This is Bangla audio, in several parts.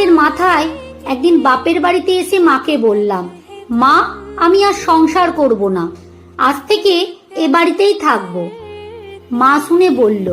মাসের মাথায় একদিন বাপের বাড়িতে এসে মাকে বললাম, মা, আমি আর সংসার করব না, আজ থেকে এ বাড়িতেই থাকব। মা শুনে বলল,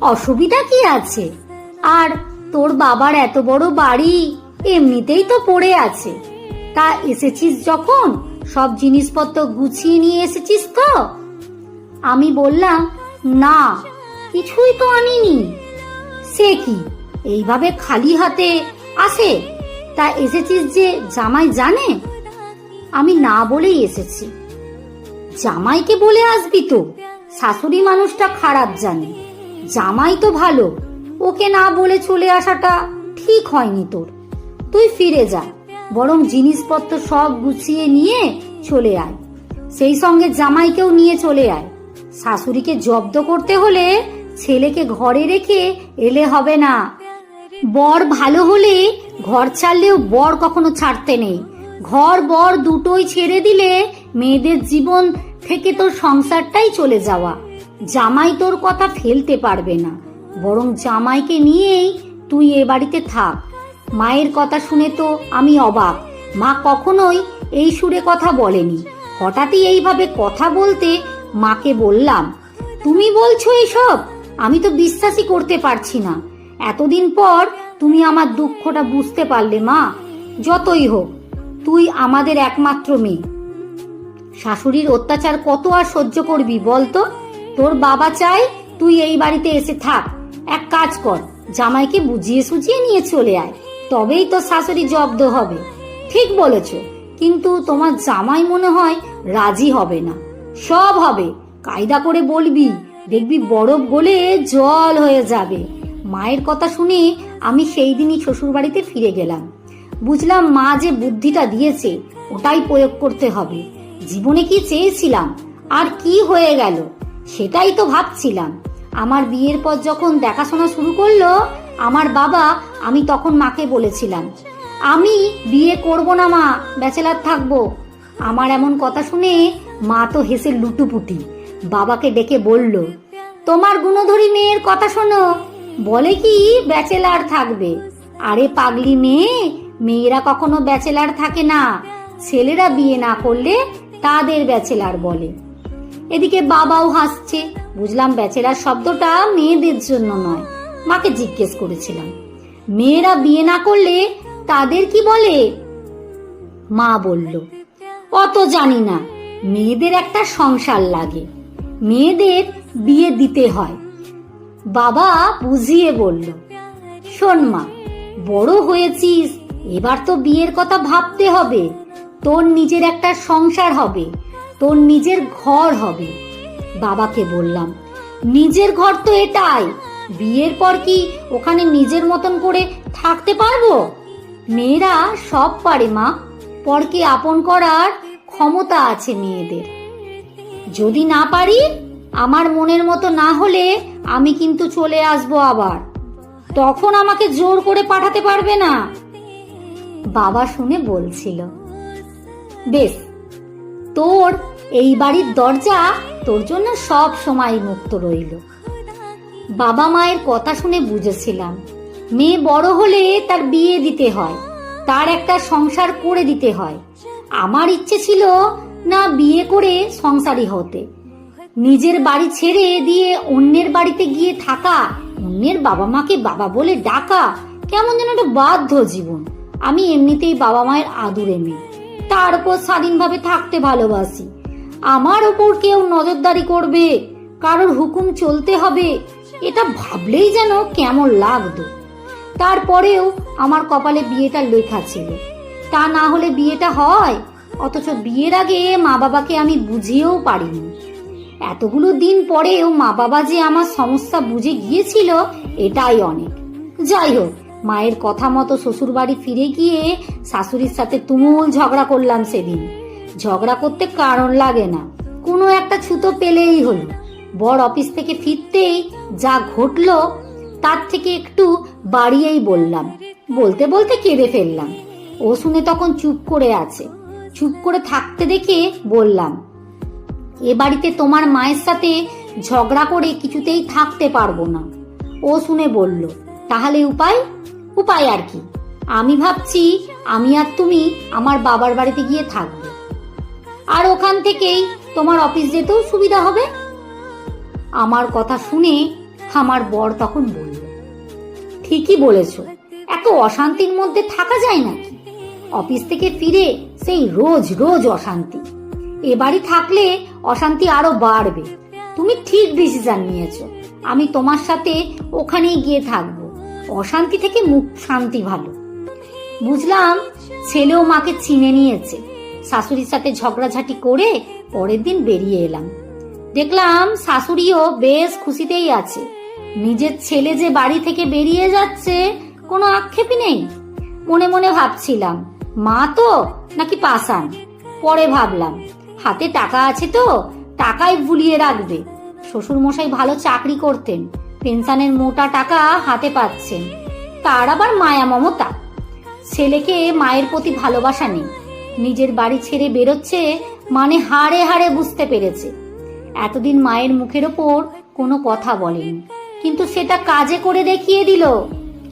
অসুবিধা কি আছে? আর তোর বাবার এত বড় বাড়ি এমনিতেই তো পড়ে আছে। তা এসেছিস যখন? সব জিনিসপত্র গুছিয়ে নিয়ে এসেছিস তো? আমি বললাম, না, কিছুই তো আনিনি। সে কি, এইভাবে খালি হাতে আসে তা এসেছিস যে জামাই জানে? আমি না বলেই এসেছি। জামাইকে বলে আসবি তো। শাশুড়ি মানুষটা খারাপ জানে। জামাই তো ভালো। ওকে না বলে চলে আসাটা ঠিক হয়নি তোর। তুই ফিরে যা। বরং জিনিসপত্র সব গুছিয়ে নিয়ে চলে আয়। সেই সঙ্গে জামাইকেও নিয়ে চলে আয়। শাশুড়িকে জব্দ করতে হলে ছেলেকে ঘরে রেখে এলে হবে না। বর ভালো হলে ঘর ছাড়লেও বর কখনো ছাড়তে নেই। ঘর বর দুটোই ছেড়ে দিলে মেয়েদের জীবন থেকে তোর সংসারটাই চলে যাওয়া। জামাই তোর কথা ফেলতে পারবে না। বরং জামাইকে নিয়েই তুই এ বাড়িতে থাক। মায়ের কথা শুনে তো আমি অবাক। মা কখনোই এই সুরে কথা বলেনি। হঠাৎই এইভাবে কথা বলতে মাকে বললাম, তুমি বলছো এসব? আমি তো বিশ্বাসই করতে পারছি না। এতদিন পর তুমি আমার দুঃখটা বুঝতে পারলে, মা। যতই হোক, তুই আমাদের একমাত্র মেয়ে। শাশুড়ির অত্যাচার কত আর সহ্য করবি বলতো? তোর বাবা চায় তুই এই বাড়িতে এসে থাক। এক কাজ কর, জামাইকে বুঝিয়ে সুঝিয়ে নিয়ে চলে আয়। তবেই তো শাশুড়ি জব্দ হবে। ঠিক বলেছ, কিন্তু তোমার জামাই মনে হয় রাজি হবে না। সব হবে। কায়দা করে বলবি, দেখবি বরফ গলে জল হয়ে যাবে। মায়ের কথা শুনে আমি সেই দিনই শ্বশুর বাড়িতে ফিরে গেলাম। বুঝলাম মা যে বুদ্ধিটা দিয়েছে, ওটাই প্রয়োগ করতে হবে। জীবনে কি চেয়েছিলাম? আর কি হয়ে গেল? সেটাই তো ভাবছিলাম। আমার বিয়ের পর যখন দেখাশোনা শুরু করল, আমার বাবা আমি তখন মাকে বলেছিলাম, আমি বিয়ে করব না মা, ব্যাচেলার থাকব। আমার এমন কথা শুনে মা তো হেসে লুটুপুটি, বাবাকে ডেকে বলল, তোমার গুণধরী মেয়ের কথা শোনো বলে কি ব্যাচেলার থাকবে? আরে পাগলি মেয়ে, মেয়েরা কখনো ব্যাচেলার থাকে না। ছেলেরা বিয়ে না করলে তাদের ব্যাচেলার বলে। এদিকে বাবাও হাসছে। বুঝলাম ব্যাচেলার শব্দটা মেয়েদের জন্য নয়, মাকে জিজ্ঞেস করেছিলাম। মেয়েরা বিয়ে না করলে তাদের কি বলে? মা বলল অত জানি না, মেয়েদের একটা সংসার লাগে। মেয়েদের বিয়ে দিতে হয়। বাবা বুঝিয়ে বলল, শোন মা, বড় হয়েছিস, এবার তো বিয়ের কথা ভাবতে হবে। তোর নিজের একটা সংসার হবে, তোর নিজের ঘর হবে। বাবাকে বললাম, নিজের ঘর তো এটাই, বিয়ের পর কি ওখানে নিজের মতন করে থাকতে পারব? মেয়েরা সব পারে মা, পরকে আপন করার ক্ষমতা আছে মেয়েদের। যদি না পারি, আমার মনের মতো না হলে আমি কিন্তু চলে আসব আবার। তখন আমাকে জোর করে পাঠাতে পারবে না। বাবা শুনে বলছিল, বেশ, তোর এই বাড়ির দরজা তোর জন্য সব সময় মুক্ত রইল। বাবা মায়ের কথা শুনে বুঝেছিলাম, মেয়ে বড় হলে তার বিয়ে দিতে হয়, তার একটা সংসার করে দিতে হয়। আমার ইচ্ছে ছিল না বিয়ে করে সংসারী হতে। নিজের বাড়ি ছেড়ে দিয়ে অন্যের বাড়িতে গিয়ে থাকা, অন্যের বাবা মাকে বাবা বলে ডাকা, কেমন যেন একটা বাধ্য জীবন। আমি এমনিতেই বাবা মায়ের আদুরে মেয়ে। তার উপর স্বাধীনভাবে থাকতে ভালোবাসি। আমার ওপর কেউ নজরদারি করবে, কারোর হুকুম চলতে হবে, এটা ভাবলেই যেন কেমন লাগতো। তারপরেও আমার কপালে বিয়েটা লেখা ছিল। তা না হলে বিয়েটা হয়, অথচ বিয়ের আগে মা বাবাকে আমি বুঝিয়েও পারিনি। এতগুলো দিন পরেও মা বাবা যে আমার সমস্যা বুঝে গিয়েছিল, এটাই অনেক। যাই হোক, মায়ের কথা মতো শ্বশুর বাড়ি ফিরে গিয়ে শাশুড়ির সাথে তুমুল ঝগড়া করলাম সেদিন। ঝগড়া করতে কারণ লাগে না। কোনো একটা ছুতো পেলেই হলো। বর অফিস থেকে ফিরতেই যা ঘটলো, তার থেকে একটু বাড়িয়েই বললাম। বলতে বলতে কেঁদে ফেললাম। ও শুনে তখন চুপ করে আছে। চুপ করে থাকতে দেখে বললাম এ বাড়িতে তোমার মায়ের সাথে ঝগড়া করে কিছুতেই থাকতে পারব না। ও শুনে বলল, তাহলে উপায়? উপায় আর কি? আমি ভাবছি আমি আর তুমি আমার বাবার বাড়িতে গিয়ে থাকবে। আর ওখান থেকেই তোমার অফিস যেতেও সুবিধা হবে? আমার কথা শুনে আমার বর তখন বলল, ঠিকই বলেছ। এত অশান্তির মধ্যে থাকা যায় নাকি? অফিস থেকে ফিরে সেই রোজ রোজ অশান্তি। এ বাড়ি থাকলে অশান্তি আরও বাড়বে। তুমি ঠিক ডিসিশন নিয়েছো। আমি তোমার সাথে ওখানেই গিয়ে থাকব। অশান্তি থেকে মুখ শান্তি ভালো। বুঝলাম ছেলেও মাকে চিনে নিয়েছে। শাশুড়ির সাথে ঝগড়াঝাটি করে পরের দিন বেরিয়ে এলাম। দেখলাম শাশুড়িও বেশ খুশিতেই আছে। নিজের ছেলে যে বাড়ি থেকে বেরিয়ে যাচ্ছে, কোনো আক্ষেপই নেই। মনে মনে ভাবছিলাম, মা তো নাকি পাসান পরে ভাবলাম হাতে টাকা আছে তো, টাকাই ভুলিয়ে রাখবে। শ্বশুর মশাই ভালো চাকরি করতেন, পেনশনের মোটা টাকা হাতে পাচ্ছেন। তার আবার মায়া মমতা। ছেলেকে মায়ের প্রতি ভালোবাসা নেই। নিজের বাড়ি ছেড়ে বেরোচ্ছে মানে হাড়ে হাড়ে বুঝতে পেরেছে। এতদিন মায়ের মুখের ওপর কোনো কথা বলেনি। কিন্তু সেটা কাজে করে দেখিয়ে দিল।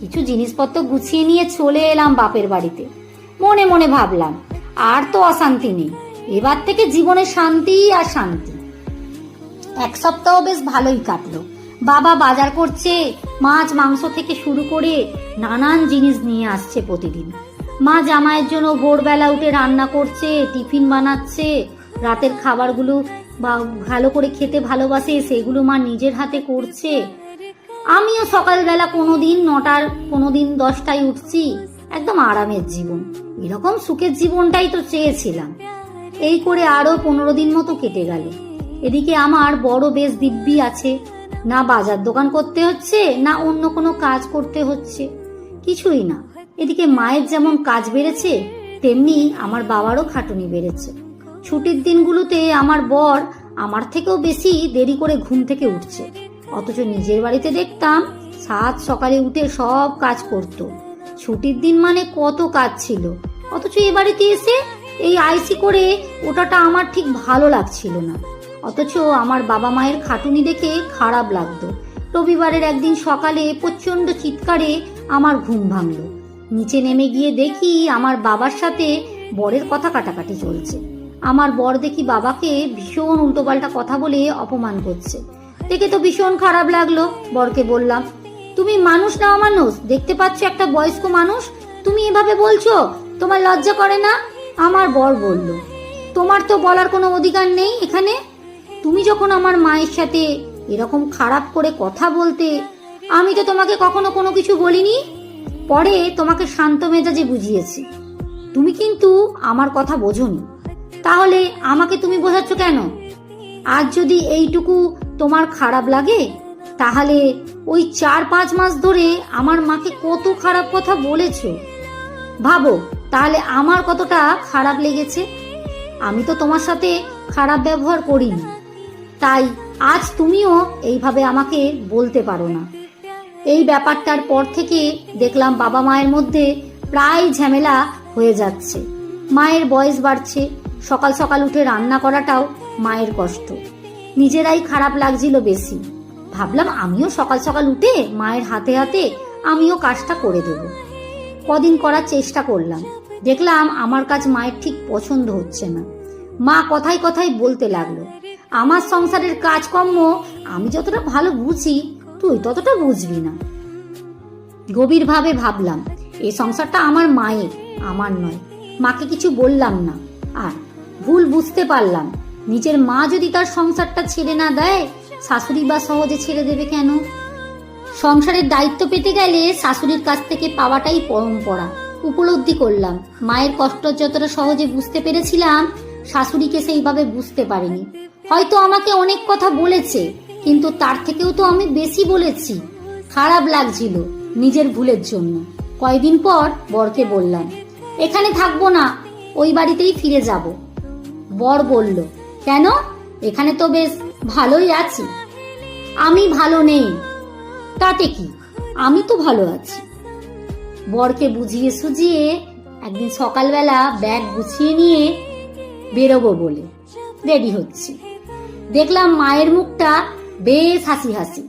কিছু জিনিসপত্র গুছিয়ে নিয়ে চলে এলাম বাপের বাড়িতে। মনে মনে ভাবলাম, আর তো অশান্তি নেই। এবার থেকে জীবনে শান্তি আর শান্তি। এক সপ্তাহ বেশ ভালোই কাটলো। বাবা বাজার করছে, মাছ, মাংস থেকে শুরু করে নানান জিনিস নিয়ে আসছে প্রতিদিন। মা জামাইয়ের জন্য ভোরবেলা উঠে রান্না করছে, টিফিন বানাচ্ছে, রাতের খাবারগুলো বা ভালো করে খেতে ভালোবাসে, সেগুলো মা নিজের হাতে করছে। আমিও সকালবেলা কোনো দিন নটার কোনো দিন দশটায় উঠছি, একদম আরামের জীবন। এরকম সুখের জীবনটাই তো চেয়েছিলাম। এই করে আরও পনেরো দিন মতো কেটে গেল। এদিকে আমার বড় বেশ দিব্যি আছে। না বাজার দোকান করতে হচ্ছে, না অন্য কোনো কাজ করতে হচ্ছে। কিছুই না। এদিকে মায়ের যেমন কাজ বেড়েছে, তেমনি আমার বাবারও খাটুনি বেড়েছে। ছুটির দিনগুলোতে আমার বর আমার থেকেও বেশি দেরি করে ঘুম থেকে উঠছে। অথচ নিজের বাড়িতে দেখতাম সাত সকালে উঠে সব কাজ করত। ছুটির দিন মানে কত কাজ ছিল। অথচ এ বাড়িতে এসে এই আইসি করে ওটাটা আমার ঠিক ভালো লাগছিল না। অথচ আমার বাবা মায়ের খাটুনি দেখে খারাপ লাগতো। রবিবারের একদিন সকালে প্রচণ্ড চিৎকারে আমার ঘুম ভাঙলো। নিচে নেমে গিয়ে দেখি আমার বাবার সাথে বরের কথা কাটাকাটি চলছে। আমার বর দেখি বাবাকে ভীষণ উল্টোপাল্টা কথা বলে অপমান করছে। দেখে তো ভীষণ খারাপ লাগল। বরকে বললাম, তুমি মানুষ না মানুষ দেখতে পাচ্ছ একটা বয়স্ক মানুষ? তুমি এভাবে বলছো? তোমার লজ্জা করে না? আমার বর বলল, তোমার তো বলার কোনো অধিকার নেই এখানে? তুমি যখন আমার মায়ের সাথে এরকম খারাপ করে কথা বলতে, আমি তো তোমাকে কখনো কোনো কিছু বলিনি? পরে তোমাকে শান্ত মেজাজে বুঝিয়েছি। তুমি কিন্তু আমার কথা বোঝনি। তাহলে আমাকে তুমি বোঝাচ্ছ কেন? আজ যদি এইটুকু তোমার খারাপ লাগে, তাহলে ওই চার পাঁচ মাস ধরে আমার মাকে কত খারাপ কথা বলেছ? ভাবো তাহলে আমার কতটা খারাপ লেগেছে? আমি তো তোমার সাথে খারাপ ব্যবহার করিনি। তাই আজ তুমিও এইভাবে আমাকে বলতে পারো না। এই ব্যাপারটার পর থেকে দেখলাম বাবা মায়ের মধ্যে প্রায় ঝামেলা হয়ে যাচ্ছে। মায়ের বয়স বাড়ছে, সকাল সকাল উঠে রান্না করাটাও মায়ের কষ্ট। নিজেরাই খারাপ লাগছিল বেশি। ভাবলাম আমিও সকাল সকাল উঠে মায়ের হাতে হাতে আমিও কাজটা করে দেব। কদিন করার চেষ্টা করলাম। দেখলাম আমার কাজ মায়ের ঠিক পছন্দ হচ্ছে না। মা কথায় কথায় বলতে লাগল, আমার সংসারের কাজকর্ম আমি যতটা ভালো বুঝি, তুই ততটা বুঝবি না। গভীরভাবে ভাবলাম এই সংসারটা আমার মায়ের, আমার নয়। মাকে কিছু বললাম না। আর ভুল বুঝতে পারলাম, নিজের মা যদি তার সংসারটা ছেড়ে না দেয়, শাশুড়ি বা সহজে ছেড়ে দেবে কেন? সংসারের দায়িত্ব পেতে গেলে শাশুড়ির কাছ থেকে পাওয়াটাই পরম্পরা। উপলব্ধি করলাম। মায়ের কষ্ট যতটা সহজে বুঝতে পেরেছিলাম, শাশুড়িকে সেইভাবে বুঝতে পারিনি। হয়তো আমাকে অনেক কথা বলেছে, কিন্তু তার থেকেও তো আমি বেশি বলেছি। খারাপ লাগছিল নিজের ভুলের জন্য। কয়দিন পর বরকে বললাম, এখানে থাকব না, ওই বাড়িতেই ফিরে যাব। বর বলল, কেন? এখানে তো বেশ ভালোই আছি। আমি ভালো নেই। তাতে কি? আমি তো ভালো আছি। বরকে বুঝিয়ে সুঝিয়ে একদিন সকালবেলা ব্যাগ গুছিয়ে নিয়ে বেরোবো বলে। রেডি হচ্ছি। দেখলাম মায়ের মুখটা বেশ হাসি হাসি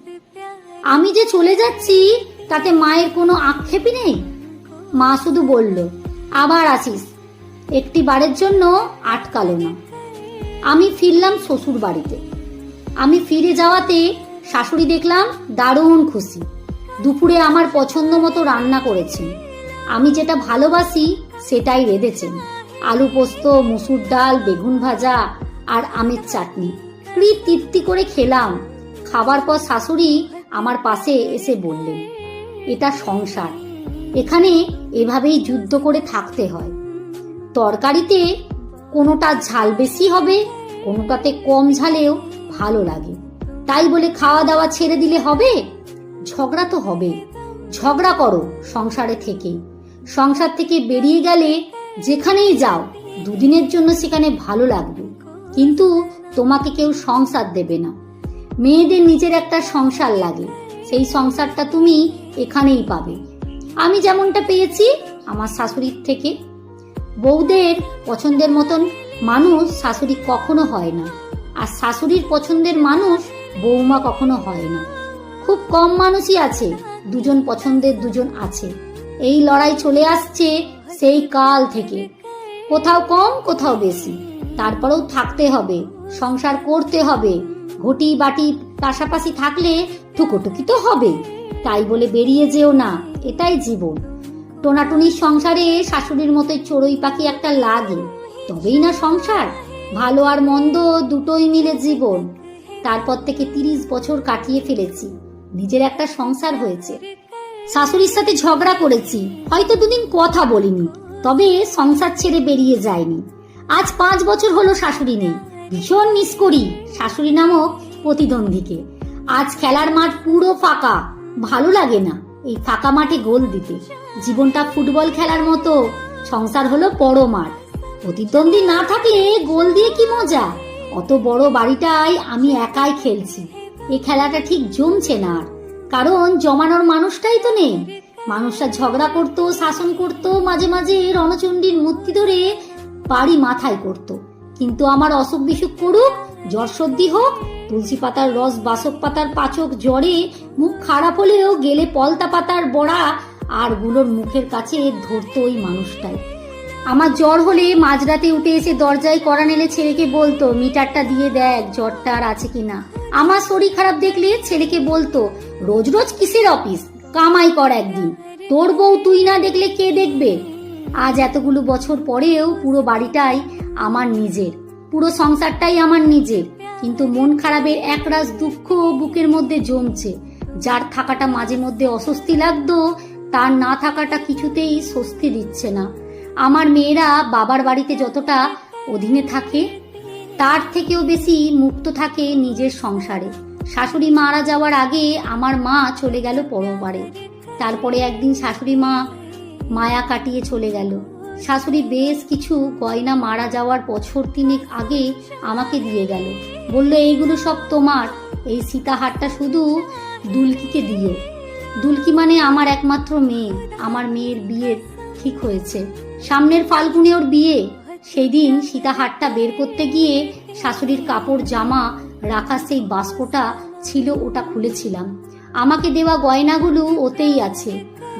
আমি যে চলে যাচ্ছি, তাতে মায়ের কোনো আক্ষেপই নেই। মা শুধু বলল, আবার আসিস। একটি বারের জন্য আটকালো না। আমি ফিরলাম শ্বশুর বাড়িতে আমি ফিরে যাওয়াতে শাশুড়ি দেখলাম দারুণ খুশি। দুপুরে আমার পছন্দ মতো রান্না করেছেন। আমি যেটা ভালোবাসি সেটাই রেঁধেছেন। আলু পোস্ত, মুসুর ডাল, বেগুন ভাজা আর আমের চাটনি। কি তৃপ্তি করে খেলাম। খাবার পর শাশুড়ি আমার পাশে এসে বললেন, এটা সংসার। এখানে এভাবেই যুদ্ধ করে থাকতে হয়। তরকারিতে কোনোটা ঝাল বেশি হবে, কোনোটাতে কম ঝালেও ভালো লাগে। তাই বলে খাওয়া দাওয়া ছেড়ে দিলে হবে? ঝগড়া তো হবে। ঝগড়া করো সংসারে থেকেই সংসার থেকে বেরিয়ে গেলে যেখানেই যাও, দুদিনের জন্য সেখানে ভালো লাগবে। কিন্তু তোমাকে কেউ সংসার দেবে না। মেয়েদের নিজের একটা সংসার লাগে। সেই সংসারটা তুমি এখানেই পাবে। আমি যেমনটা পেয়েছি আমার শাশুড়ির থেকে। বউদের পছন্দের মতন মানুষ শাশুড়ি কখনো হয় না। আর শাশুড়ির পছন্দের মানুষ বৌমা কখনো হয় না। খুব কম মানুষই আছে, দুজন পছন্দের দুজন আছে। এই লড়াই চলে আসছে সেই কাল থেকে। কোথাও কম, কোথাও বেশি। তারপরেও থাকতে হবে, সংসার করতে হবে। ঘটি বাটি পাশাপাশি থাকলে টুকোটুকি তো হবে। তাই বলে বেরিয়ে যেও না, এটাই জীবন। টোনাটুনির সংসারে শাশুড়ির মতোই চড়ুই পাখি একটা লাগে। তবেই না সংসার, ভালো আর মন্দ দুটোই মিলে জীবন। তারপর থেকে তিরিশ বছর কাটিয়ে ফেলেছি। নিজের একটা সংসার হয়েছে। শাশুড়ির সাথে ঝগড়া করেছি, হয়তো দুদিন কথা বলিনি, তবে সংসার ছেড়ে বেরিয়ে যায়নি। আজ পাঁচ বছর হলো শাশুড়ি নেই। ভীষণ মিস করি শাশুড়ি নামক প্রতিদ্বন্দ্বীকে। আজ খেলার মাঠ পুরো ফাঁকা, ভালো লাগে না এই ফাঁকা মাঠে গোল দিতে। জীবনটা ফুটবল খেলার মতো, সংসার হলো বড় মাঠ। প্রতিদ্বন্দ্বী না থাকলে গোল দিয়ে কি মজা? অত বড় বাড়িটায় আমি একাই খেলছি। এই খেলাটা ঠিক জমছে না কারণ জমানোর মানুষটাই তো নেই। মানুষরা ঝগড়া করত, শাসন করত, মাঝে মাঝে রণচণ্ডীর মূর্তি ধরে বাড়ি মাথায় করত। কিন্তু আমার অসুখ বিসুখ করুক, জ্বর সর্দি হোক, তুলসী পাতার রস, বাসক পাতার পাচক জ্বরে মুখ খারাপ হলেও গেলে পলতা পাতার বড়া আরগুলোর মুখের কাছে ধরতো ওই মানুষটাই। আমার জ্বর হলে মাঝরাতে উঠে এসে দরজায় করা নেলে ছেলেকে বলতো, মিটারটা দিয়ে দেখ, জ্বরটা আর আছে কিনা। আমার শরীর খারাপ দেখলে ছেলেকে বলতো, রোজ রোজ কিসের অফিস? কামাই কর একদিন। তোর বউ তুই না দেখলে কে দেখবে? আজ এতগুলো বছর পরেও পুরো বাড়িটাই আমার নিজের। পুরো সংসারটাই আমার নিজের। কিন্তু মন খারাপের একরাশ দুঃখ বুকের মধ্যে জমছে। যার থাকাটা মাঝে মধ্যে অস্বস্তি লাগতো, তার না থাকাটা কিছুতেই স্বস্তি দিচ্ছে না। আমার মেয়েরা বাবার বাড়িতে যতটা অধীনে থাকে, তার থেকেও বেশি মুক্ত থাকে নিজের সংসারে। শাশুড়ি মারা যাওয়ার আগে আমার মা চলে গেল পরবারে তারপরে একদিন শাশুড়ি মা মায়া কাটিয়ে চলে গেল। শাশুড়ি বেশ কিছু গয়না মারা যাওয়ার বছর তিনেক আগে আমাকে দিয়ে গেল। বলল, এইগুলো সব তোমার। এই সীতাহারটা শুধু দুলকিকে দিও। দুলকি মানে আমার একমাত্র মেয়ে। আমার মেয়ের বিয়ে ঠিক হয়েছে। সামনের ফাল্গুনে ওর বিয়ে। সেই দিন সীতাহারটা বের করতে গিয়ে শাশুড়ির কাপড়, জামা রাখা সেই বাস্কটা ছিল, ওটা খুলেছিলাম। আমাকে দেওয়া গয়নাগুলো ওতেই আছে।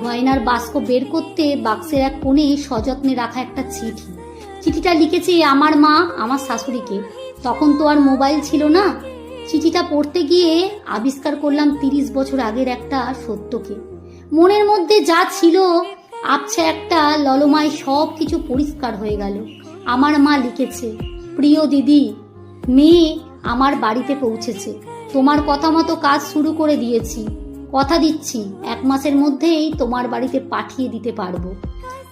গয়নার বাস্ক বের করতে বাক্সের এক কোণে সযত্নে রাখা একটা চিঠি। চিঠিটা লিখেছে আমার মা, আমার শাশুড়িকে। তখন তো আর মোবাইল ছিল না। চিঠিটা পড়তে গিয়ে আবিষ্কার করলাম তিরিশ বছর আগের একটা সত্যকে। মনের মধ্যে যা ছিল আবছা একটা ললমায় সব কিছু পরিষ্কার হয়ে গেল। আমার মা লিখেছে, প্রিয় দিদি, মেয়ে আমার বাড়িতে পৌঁছেছে। তোমার কথা মতো কাজ শুরু করে দিয়েছি। কথা দিচ্ছি, এক মাসের মধ্যেই তোমার বাড়িতে পাঠিয়ে দিতে পারব।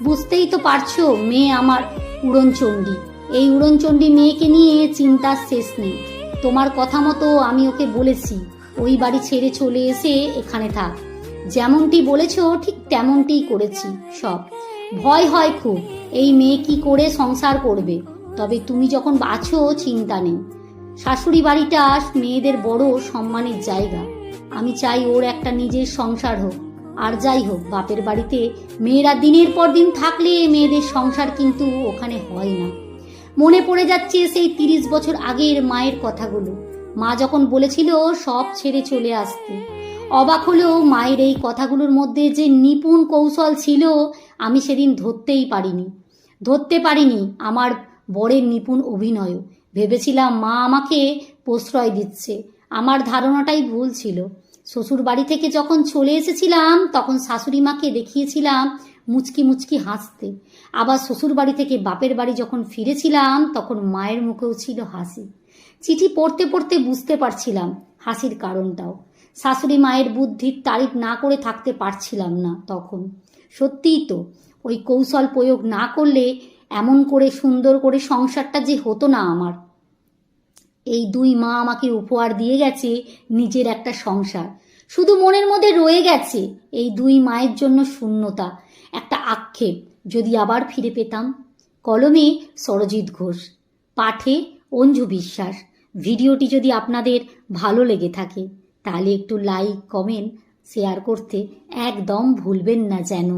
বুঝতেই তো পারছ, মেয়ে আমার উড়নচণ্ডী। এই উড়নচণ্ডী মেয়েকে নিয়ে চিন্তার শেষ নেই। তোমার কথা মতো আমি ওকে বলেছি, ওই বাড়ি ছেড়ে চলে এসে এখানে থাক। যেমনটি বলেছ, ঠিক তেমনটিই করেছি সব। ভয় হয় খুব, এই মেয়ে কি করে সংসার করবে? তবে তুমি যখন আছো চিন্তা নেই। শাশুড়ি বাড়িটা মেয়েদের বড় সম্মানের জায়গা। আমি চাই ওর একটা নিজের সংসার হোক। আর যাই হোক, বাপের বাড়িতে মেয়েরা দিনের পর দিন থাকলে মেয়েদের সংসার কিন্তু ওখানে হয় না। মনে পড়ে যাচ্ছে সেই তিরিশ বছর আগের মায়ের কথাগুলো। মা যখন বলেছিল, সব ছেড়ে চলে আসতে। অবাক হলেও মায়ের এই কথাগুলোর মধ্যে যে নিপুণ কৌশল ছিল, আমি সেদিন ধরতেই পারিনি। ধরতে পারিনি আমার বরের নিপুণ অভিনয়ও। ভেবেছিলাম মা আমাকে প্রশ্রয় দিচ্ছে। আমার ধারণাটাই ভুল ছিল। শ্বশুর বাড়ি থেকে যখন চলে এসেছিলাম, তখন শাশুড়ি মাকে দেখিয়েছিলাম মুচকি মুচকি হাসতে। আবার শ্বশুর বাড়ি থেকে বাপের বাড়ি যখন ফিরেছিলাম, তখন মায়ের মুখেও ছিল হাসি। চিঠি পড়তে পড়তে বুঝতে পারছিলাম হাসির কারণটাও। শাশুড়ি মায়ের বুদ্ধির তারিফ না করে থাকতে পারছিলাম না তখন। সত্যিই তো, ওই কৌশল প্রয়োগ না করলে এমন করে সুন্দর করে সংসারটা যে হতো না আমার। এই দুই মা আমাকে উপহার দিয়ে গেছে নিজের একটা সংসার। শুধু মনের মধ্যে রয়ে গেছে এই দুই মায়ের জন্য শূন্যতা, একটা আক্ষেপ যদি আবার ফিরে পেতাম। কলমে সরজিৎ ঘোষ, পাঠে অঞ্জু বিশ্বাস। ভিডিওটি যদি আপনাদের ভালো লেগে থাকে। তাহলে একটু লাইক কমেন্ট শেয়ার করতে একদম ভুলবেন না যেন।